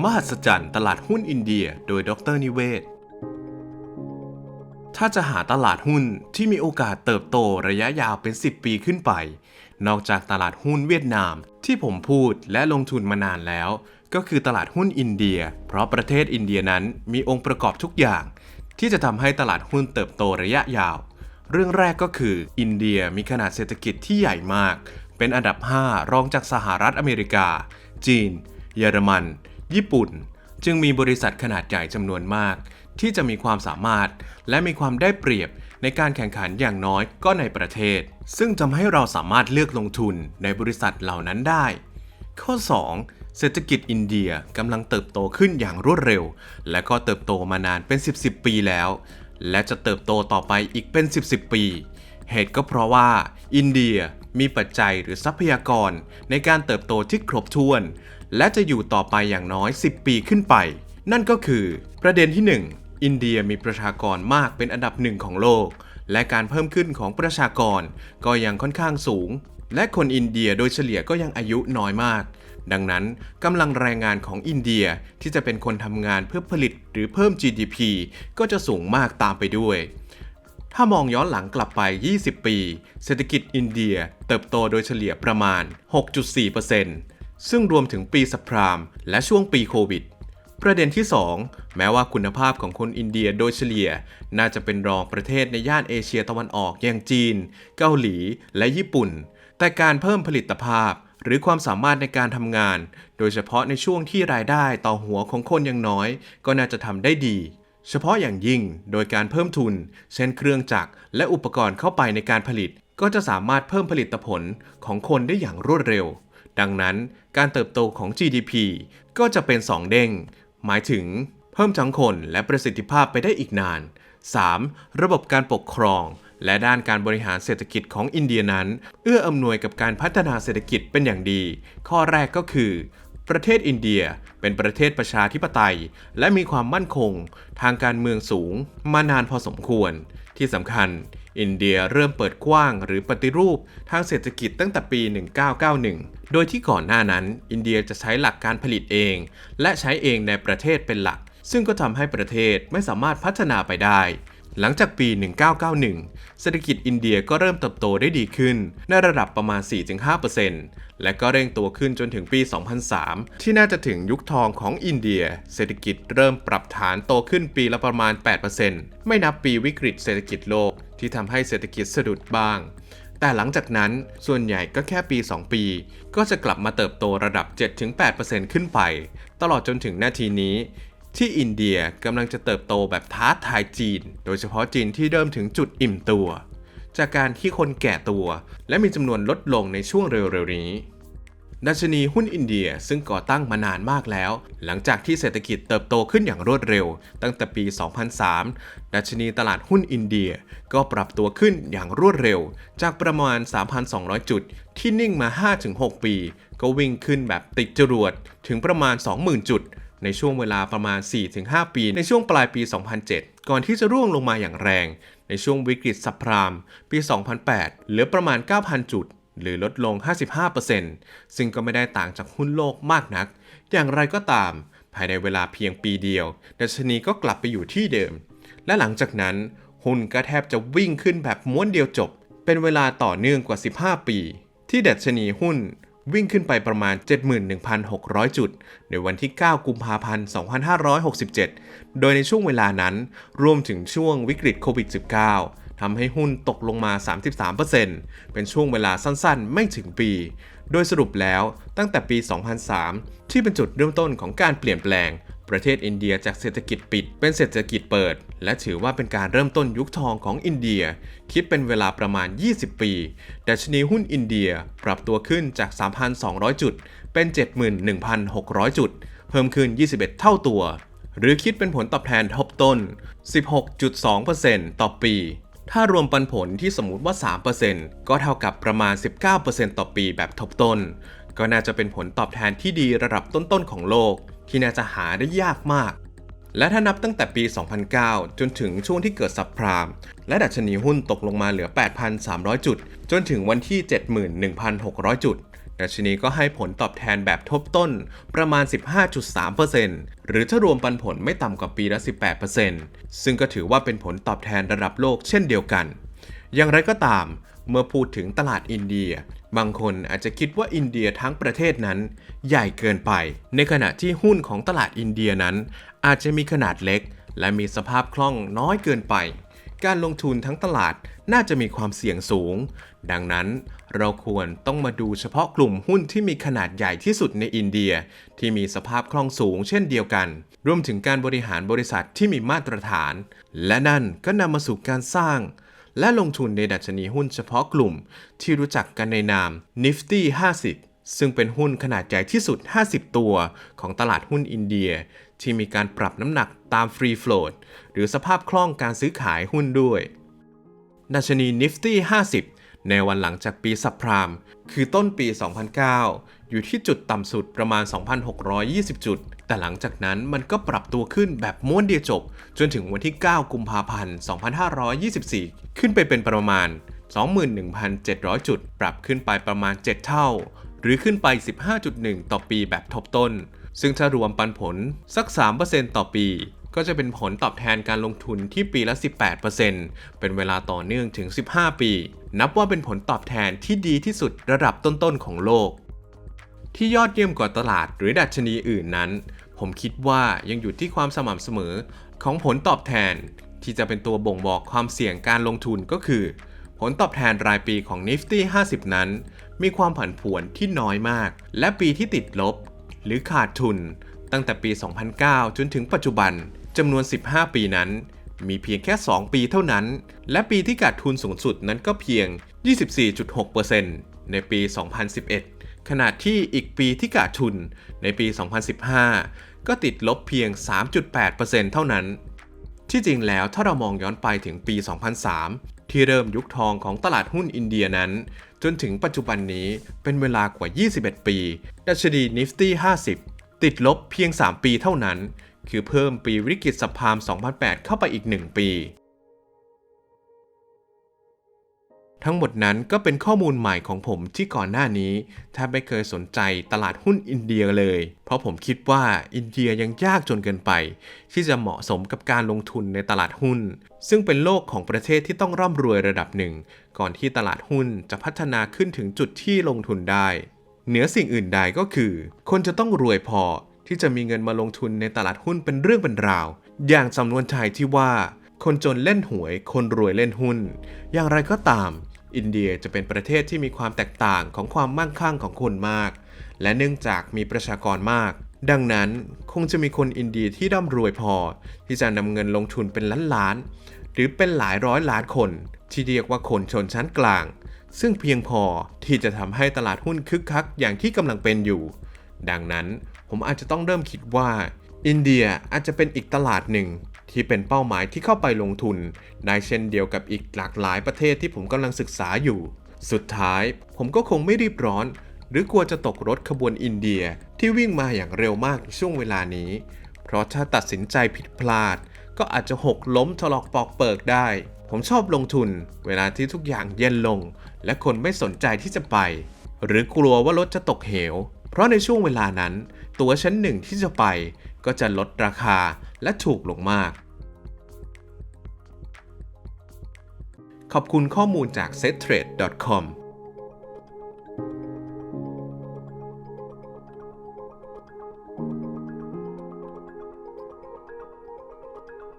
มหัศจรรย์ตลาดหุ้นอินเดีย โดยดรนิเวศ ถ้าจะหาตลาดหุ้นที่มีโอกาสเติบโตระยะยาวเป็น 10 ปีขึ้นไป นอกจากตลาดหุ้นเวียดนามที่ผมพูดและลงทุนมานานแล้ว ก็คือตลาดหุ้นอินเดีย เพราะประเทศอินเดียนั้นมีองค์ประกอบทุกอย่าง ที่จะทำให้ตลาดหุ้นเติบโตระยะยาว เรื่องแรกก็คือ อินเดียมีขนาดเศรษฐกิจที่ใหญ่มาก เป็นอันดับ 5 รองจากสหรัฐอเมริกา จีน เยอรมัน ญี่ปุ่น จึงมีบริษัทขนาดใหญ่จำนวนมาก ที่จะมีความสามารถ และมีความได้เปรียบในการแข่งขันอย่างน้อยก็ในประเทศ ซึ่งทำให้เราสามารถเลือกลงทุนในบริษัทเหล่านั้นได้ ข้อ 2. เศรษฐกิจอินเดียกำลังเติบโตขึ้นอย่างรวดเร็ว และก็เติบโตมานานเป็น 10บสปีแล้ว และจะเติบโตต่อไปอีกเป็น 10บสปี เหตุก็เพราะว่า อินเดียมีปัจจัยหรือทรัพยากรในการเติบโตที่ครบถ้วน และจะอยู่ต่อไปอย่างน้อย 10 ปีขึ้นไป นั่นก็คือประเด็นที่ 1 อินเดียมีประชากรมากเป็นอันดับหนึ่งของโลก และการเพิ่มขึ้นของประชากรก็ยังค่อนข้างสูง และคนอินเดียโดยเฉลี่ยก็ยังอายุน้อยมาก ดังนั้นกำลังแรงงานของอินเดียที่จะเป็นคนทำงานเพื่อผลิตหรือเพิ่ม GDP ก็จะสูงมากตามไปด้วยถ้ามองย้อนหลังกลับไป 20 ปี เศรษฐกิจอินเดียเติบโตโดยเฉลี่ยประมาณ 6.4% ซึ่งรวมถึงปีสัพพรามและช่วงปีโควิด ประเด็นที่ 2 แม้ว่าคุณภาพของคนอินเดียโดยเฉลี่ย น่าจะเป็นรองประเทศในย่านเอเชียตะวันออกอย่างจีน เกาหลีและญี่ปุ่น แต่การเพิ่มผลิตภาพหรือความสามารถในการทำงาน โดยเฉพาะในช่วงที่รายได้ต่อหัวของคนยังน้อย ก็น่าจะทำได้ดี เฉพาะอย่างยิ่งโดยการเพิ่มทุน เช่นเครื่องจักรและอุปกรณ์เข้าไปในการผลิต ก็จะสามารถเพิ่มผลิตผลของคนได้อย่างรวดเร็ว ดังนั้นการเติบโตของ GDP ก็จะเป็น 2 เด้ง หมายถึงเพิ่มทั้งคนและประสิทธิภาพไปได้อีกนาน 3. ระบบการปกครอง และด้านการบริหารเศรษฐกิจของอินเดียนั้น เอื้ออำนวยกับการพัฒนาเศรษฐกิจเป็นอย่างดี ข้อแรกก็คือ ประเทศอินเดียเป็นประเทศประชาธิปไตย และมีความมั่นคง ทางการเมืองสูง มานานพอสมควร ที่สำคัญ อินเดียเริ่มเปิดกว้างหรือปฏิรูปทางเศรษฐกิจตั้งแต่ปี 1991 โดยที่ก่อนหน้านั้น อินเดียจะใช้หลักการผลิตเอง และใช้เองในประเทศเป็นหลัก ซึ่งก็ทำให้ประเทศไม่สามารถพัฒนาไปได้ หลังจากปี 1991 เศรษฐกิจอินเดียก็เริ่มเติบโตได้ดีขึ้น ในระดับประมาณ 4-5%และก็เร่งตัวขึ้นจนถึงปี 2003 ที่น่าจะถึงยุคทองของอินเดีย เศรษฐกิจเริ่มปรับฐานโตขึ้นปีละประมาณ 8%ไม่นับปีวิกฤตเศรษฐกิจโลกที่ทำให้เศรษฐกิจสะดุดบ้าง แต่หลังจากนั้นส่วนใหญ่ก็แค่ปี 2 ปี ก็จะกลับมาเติบโตระดับ 7-8%ขึ้นไป ตลอดจนถึงนาทีนี้ ที่อินเดียกำลังจะเติบโตแบบท้าทายจีน โดยเฉพาะจีนที่เริ่มถึงจุดอิ่มตัว จากการที่คนแก่ตัว และมีจำนวนลดลงในช่วงเร็วๆนี้ดัชนีหุ้นอินเดียซึ่งก่อตั้งมานานมากแล้ว หลังจากที่เศรษฐกิจเติบโตขึ้นอย่างรวดเร็ว ตั้งแต่ปี 2003 ดัชนีตลาดหุ้นอินเดียก็ปรับตัวขึ้นอย่างรวดเร็ว จากประมาณ 3,200 จุด ที่นิ่งมา 5-6 ปี ก็วิ่งขึ้นแบบติดจรวดถึงประมาณ 20,000 จุด ในช่วงเวลาประมาณ 4-5 ปี ในช่วงปลายปี 2007 ก่อนที่จะร่วงลงมาอย่างแรง ในช่วงวิกฤตซับพรามปี 2008 เหลือประมาณ 9,000 จุด หรือลดลง 55%ซึ่งก็ไม่ได้ต่างจากหุ้นโลกมากนัก อย่างไรก็ตาม ภายในเวลาเพียงปีเดียวดัชนีก็กลับไปอยู่ที่เดิม และหลังจากนั้น หุ้นก็แทบจะวิ่งขึ้นแบบม้วนเดียวจบ เป็นเวลาต่อเนื่องกว่า 15 ปี ที่ดัชนีหุ้น วิ่งขึ้นไปประมาณ 71,600 จุด ในวันที่ 9 กุมภาพันธ์ 2567 โดยในช่วงเวลานั้น รวมถึงช่วงวิกฤตโควิด -19 ทำให้หุ้นตกลงมา 33%เป็นช่วงเวลาสั้นๆ ไม่ถึงปี โดยสรุปแล้วตั้งแต่ปี 2003 ที่เป็นจุดเริ่มต้นของการเปลี่ยนแปลง ประเทศอินเดียจากเศรษฐกิจปิดเป็นเศรษฐกิจเปิด และถือว่าเป็นการเริ่มต้นยุคทองของอินเดีย คิดเป็นเวลาประมาณ 20 ปีดัชนีหุ้นอินเดียปรับตัวขึ้นจาก 3,200 จุด เป็น 71,600 จุด เพิ่มขึ้น 21 เท่าตัว หรือคิดเป็นผลตอบแทนทบต้น 16.2%ต่อปี ถ้ารวมปันผลที่สมมติว่า 3%ก็เท่ากับประมาณ 19%ต่อปีแบบทบต้น ก็น่าจะเป็นผลตอบแทนที่ดีระดับต้นๆของโลก ที่น่าจะหาได้ยากมาก และถ้านับตั้งแต่ปี 2009 จนถึงช่วงที่เกิดซับพราม และดัชนีหุ้นตกลงมาเหลือ 8,300 จุด จนถึงวันที่ 71,600 จุดดดัชนีก็ให้ผลตอบแทนแบบทบต้นประมาณ 15.3%หรือถ้ารวมปันผลไม่ต่ำกว่าปีละ 18%ซึ่งก็ถือว่าเป็นผลตอบแทนระดับโลกเช่นเดียวกัน อย่างไรก็ตาม เมื่อพูดถึงตลาดอินเดีย บางคนอาจจะคิดว่าอินเดียทั้งประเทศนั้น ใหญ่เกินไป ในขณะที่หุ้นของตลาดอินเดียนั้น อาจจะมีขนาดเล็ก และมีสภาพคล่องน้อยเกินไป การลงทุนทั้งตลาดน่าจะมีความเสี่ยงสูง ดังนั้นเราควรต้องมาดูเฉพาะกลุ่มหุ้นที่มีขนาดใหญ่ที่สุดในอินเดีย ที่มีสภาพคล่องสูงเช่นเดียวกัน รวมถึงการบริหารบริษัทที่มีมาตรฐาน และนั่นก็นำมาสู่การสร้าง และลงทุนในดัชนีหุ้นเฉพาะกลุ่ม ที่รู้จักกันในนาม Nifty 50 ซึ่งเป็นหุ้นขนาดใหญ่ที่สุด 50 ตัว ของตลาดหุ้นอินเดีย ที่มีการปรับน้ำหนักตาม Free Float หรือสภาพคล่องการซื้อขายหุ้นด้วย ดัชนี Nifty 50 ในวันหลังจากปีสับพรามคือต้นปี 2009 อยู่ที่จุดต่ำสุดประมาณ 2,620 จุด แต่หลังจากนั้นมันก็ปรับตัวขึ้นแบบม้วนเดียวจบ จนถึงวันที่ 9 กุมภาพันธ์ 2524 ขึ้นไปเป็นประมาณ 21,700 จุด ปรับขึ้นไปประมาณ 7 เท่า หรือขึ้นไป 15.1 ต่อปีแบบทบต้น ซึ่งถ้ารวมปันผลสัก 3%ต่อปี ก็จะเป็นผลตอบแทนการลงทุนที่ปีละ 18%เป็นเวลาต่อเนื่องถึง 15 ปี นับว่าเป็นผลตอบแทนที่ดีที่สุดระดับต้นๆของโลก ที่ยอดเยี่ยมกว่าตลาดหรือดัชนีอื่นนั้น ผมคิดว่ายังอยู่ที่ความสม่ำเสมอของผลตอบแทน ที่จะเป็นตัวบ่งบอกความเสี่ยงการลงทุนก็คือ ผลตอบแทนรายปีของ Nifty 50 นั้น มีความผันผวนที่น้อยมาก และปีที่ติดลบ หรือขาดทุนตั้งแต่ปี 2009 จนถึงปัจจุบัน จำนวน 15 ปีนั้น มีเพียงแค่ 2 ปีเท่านั้น และปีที่ขาดทุนสูงสุดนั้นก็เพียง 24.6%ในปี 2011 ขณะที่อีกปีที่ขาดทุนในปี 2015 ก็ติดลบเพียง 3.8%เท่านั้น ที่จริงแล้วถ้าเรามองย้อนไปถึงปี 2003ที่เริ่มยุคทองของตลาดหุ้นอินเดียนั้น จนถึงปัจจุบันนี้เป็นเวลากว่า 21 ปี ดัชนี Nifty 50 ติดลบเพียง 3 ปีเท่านั้น คือเพิ่มปีวิกฤตสัพพาม 2008 เข้าไปอีก 1 ปี ทั้งหมดนั้นก็เป็นข้อมูลใหม่ของผมที่ก่อนหน้านี้แทบไม่เคยสนใจตลาดหุ้นอินเดียเลย เพราะผมคิดว่าอินเดียยังยากจนเกินไป ที่จะเหมาะสมกับการลงทุนในตลาดหุ้น ซึ่งเป็นโลกของประเทศที่ต้องร่ำรวยระดับหนึ่ง ก่อนที่ตลาดหุ้นจะพัฒนาขึ้นถึงจุดที่ลงทุนได้ เหนือสิ่งอื่นใดก็คือ คนจะต้องรวยพอ ที่จะมีเงินมาลงทุนในตลาดหุ้นเป็นเรื่องเป็นราว อย่างสำนวนไทยที่ว่า คนจนเล่นหวย คนรวยเล่นหุ้น อย่างไรก็ตาม อินเดียจะเป็นประเทศที่มีความแตกต่างของความมั่งคั่งของคนมาก และเนื่องจากมีประชากรมาก ดังนั้นคงจะมีคนอินเดียที่ร่ำรวยพอ ที่จะนำเงินลงทุนเป็นล้านล้านๆหรือเป็นหลายร้อยล้านคน ที่เรียกว่าคนชนชั้นกลางซึ่งเพียงพอที่จะทำให้ตลาดหุ้นคึกคักอย่างที่กำลังเป็นอยู่ ดังนั้นผมอาจจะต้องเริ่มคิดว่า อินเดียอาจจะเป็นอีกตลาดหนึ่งที่เป็นเป้าหมายที่เข้าไปลงทุน ได้เช่นเดียวกับอีกหลากหลายประเทศที่ผมกำลังศึกษาอยู่ สุดท้ายผมก็คงไม่รีบร้อน หรือกลัวจะตกรถขบวนอินเดียที่วิ่งมาอย่างเร็วมากในช่วงเวลานี้ เพราะถ้าตัดสินใจผิดพลาด ก็อาจจะหกล้มถลอกปอกเปิกได้ ผมชอบลงทุน เวลาที่ทุกอย่างเย็นลง และคนไม่สนใจที่จะไป หรือกลัวว่ารถจะตกเหว เพราะในช่วงเวลานั้น ตั๋วชั้นหนึ่งที่จะไปก็จะลดราคาและถูกลงมาก ขอบคุณข้อมูลจาก settrade.com